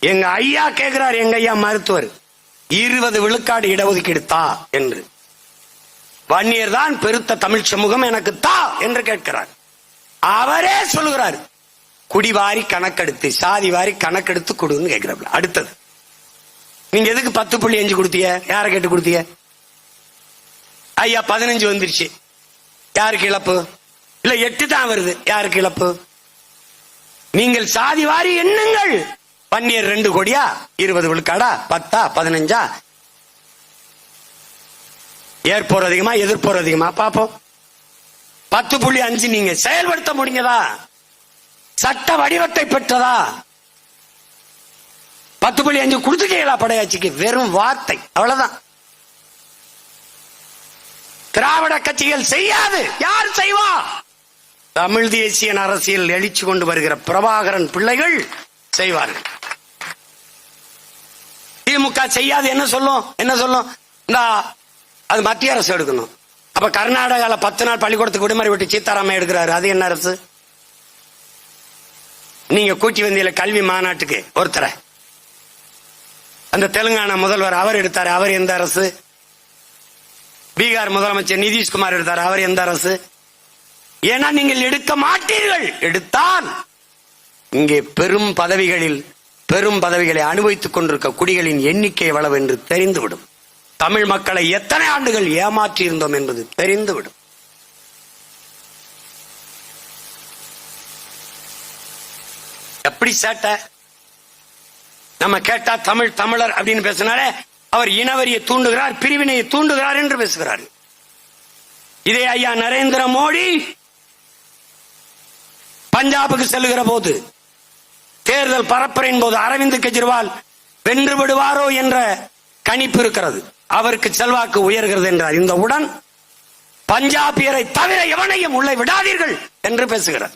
எங்க ஐயா கேட்கிறார் எங்க ஐயா மருத்துவர். இருபது விழுக்காடு இடஒதுக்கீடு தா என்று. வன்னியர் தான் பெருத்த தமிழ் சமூகம் எனக்கு தா என்று கேட்கிறார். அவரே சொல்லுகிறார். குடிவாரி கணக்கெடுத்து சாதி வாரி கணக்கெடுத்து கொடுன்னு கேட்கிறார் அடுத்தது. நீங்க எதுக்கு பத்து புள்ளி அஞ்சு கொடுத்தீங்க? யாரை கேட்டு கொடுத்திய ஐயா பதினஞ்சு வந்துருச்சு. யாருக்கு இழப்பு? இல்ல எட்டு தான் வருது. யாருக்கு இழப்பு? நீங்கள் சாதி வாரி எண்ணுங்கள். பன்னீர் ரெண்டு கோடியா இருபது விழுக்காடா பத்தா பதினஞ்சா? ஏற்போர் அதிகமா எதிர்ப்போர் அதிகமா? பார்ப்போம். பத்து புள்ளி அஞ்சு நீங்க செயல்படுத்த முடிஞ்சதா? சட்ட வடிவத்தை பெற்றதா? பத்து புள்ளி அஞ்சு கொடுத்துட்டீங்களா படையாட்சிக்கு வெறும் வார்த்தை. அவ்வளவுதான். திராவிட கட்சிகள் செய்யாது. யார் செய்வா? தமிழ் தேசிய அரசியல் எழுச்சி கொண்டு வருகிற பிரபாகரன் பிள்ளைகள் செய்வார்கள். அதிமுக செய்யாது என்ன சொல்லும்? என்ன சொல்லும்? இந்த அது மத்திய அரசு எடுக்கணும். அப்ப கர்நாடகால பத்து நாள் பள்ளிக்கூடத்துக்கு விடுமுறை விட்டு சீதாராமன் எடுக்கிறாரு. அது என்ன அரசு? நீங்க கூட்டி வந்தீங்க கல்வி மாநாட்டுக்கு ஒருத்தரை. அந்த தெலுங்கானா முதல்வர் அவர் எடுத்தார். அவர் எந்த அரசு? பீகார் முதலமைச்சர் நிதிஷ்குமார் எடுத்தார். அவர் எந்த அரசு? ஏன்னா நீங்கள் எடுக்க மாட்டீர்கள். எடுத்தால் இங்கே பெரும் பதவிகளில் பெரும் பதவிகளை அனுபவித்துக் கொண்டிருக்க குடிகளின் எண்ணிக்கை எவ்வளவு என்று தெரிந்துவிடும். தமிழ் மக்களை எத்தனை ஆண்டுகள் ஏமாற்றி இருந்தோம் என்பது தெரிந்துவிடும். எப்படி சேட்ட? நம்ம கேட்டா தமிழ் தமிழர் அப்படின்னு பேசினாலே அவர் இனவரியை தூண்டுகிறார் பிரிவினையை தூண்டுகிறார் என்று பேசுகிறார். இதே ஐயா நரேந்திர மோடி பஞ்சாபுக்கு செல்லுகிற போது தேர்தல் பரப்புரையின் போது அரவிந்த் கெஜ்ரிவால் வென்று விடுவாரோ என்ற கணிப்பு இருக்கிறது. அவருக்கு செல்வாக்கு உயர்கிறது என்றார். இந்த உடன் பஞ்சாபியரை தவிர எவனையும் உள்ளே விடாதீர்கள் என்று பேசுகிறார்.